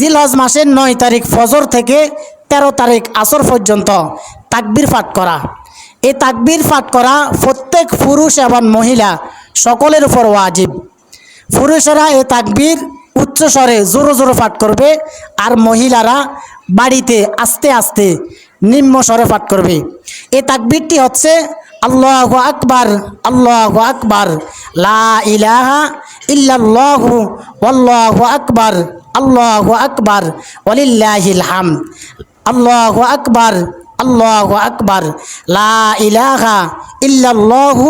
জিলহজ মাসের নয় তারিখ ফজর থেকে ১৩ তারিখ আসর পর্যন্ত তাকবির পাঠ করা। এই তাকবির পাঠ করা প্রত্যেক পুরুষ এবং মহিলা সকলের উপর ওয়াজিব। পুরুষেরা এই তাকবির উচ্চ স্বরে জোরো জোরো পাঠ করবে আর মহিলারা বাড়িতে আস্তে আস্তে নিম্ন স্বরে পাঠ করবে। এই তাকবিরটি হচ্ছে আল্লাহ আকবার আল্লাহ আকবার, লা ইলাহা ইল্লাল্লাহু আল্লাহু আকবার আল্লাহু আকবার, ওয়ালিল্লাহিল হামদ, আল্লাহু আকবার আল্লাহু আকবার, লা ইলাহা ইল্লাল্লাহু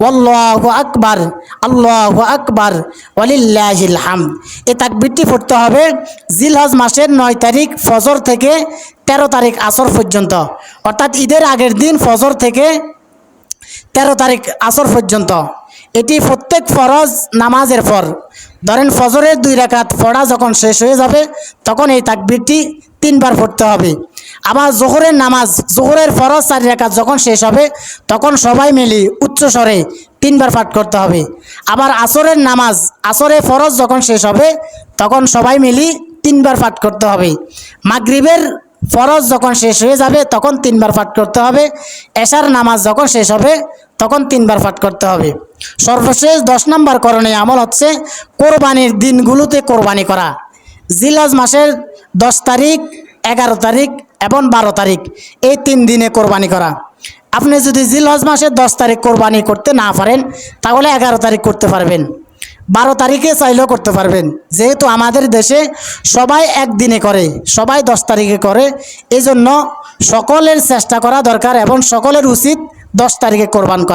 ওয়াল্লাহু আকবার, আল্লাহু আকবার, ওয়ালিল্লাহিল হামদ। এই তাকবীরটি পড়তে হবে জিলহজ মাসের নয় তারিখ ফজর থেকে ১৩ তারিখ আসর পর্যন্ত। অর্থাৎ ঈদের আগের দিন ফজর থেকে তেরো তারিখ আসর পর্যন্ত। এটি প্রত্যেক ফরজ নামাজের পর। ধরেন ফজরের দুই রাকাত পড়া যখন শেষ হয়ে যাবে, তখন এই তাকবীরটি তিনবার পড়তে হবে। আবার জোহরের নামাজ, জোহরের ফরজ চারি রাকাত যখন শেষ হবে, তখন সবাই মিলি উচ্চ স্বরে তিনবার পাঠ করতে হবে। আবার আসরের নামাজ, আসরে ফরজ যখন শেষ হবে, তখন সবাই মিলি তিনবার পাঠ করতে হবে। মাগরিবের ফরজ যখন শেষ হয়ে যাবে, তখন তিনবার পাঠ করতে হবে। এশার নামাজ যখন শেষ হবে, তখন তিনবার পাঠ করতে হবে। সর্বশেষ দশ নম্বর করণীয় আমল হচ্ছে কোরবানির দিনগুলোতে কোরবানি করা। জিলাজ মাসের দশ তারিখ, এগারো তারিখ এবং বারো তারিখ, এই তিন দিনে কোরবানি করা। আপনি যদি জিলহজ মাসের দশ তারিখ কোরবানি করতে না পারেন, তাহলে এগারো তারিখ করতে পারবেন। বারো তারিখে চাইলেও করতে পারবেন। যেহেতু আমাদের দেশে সবাই একদিনে করে, সবাই দশ তারিখে করে এই জন্য সকলের চেষ্টা করা দরকার এবং সকলের উচিত দশ তারিখে কোরবান করা।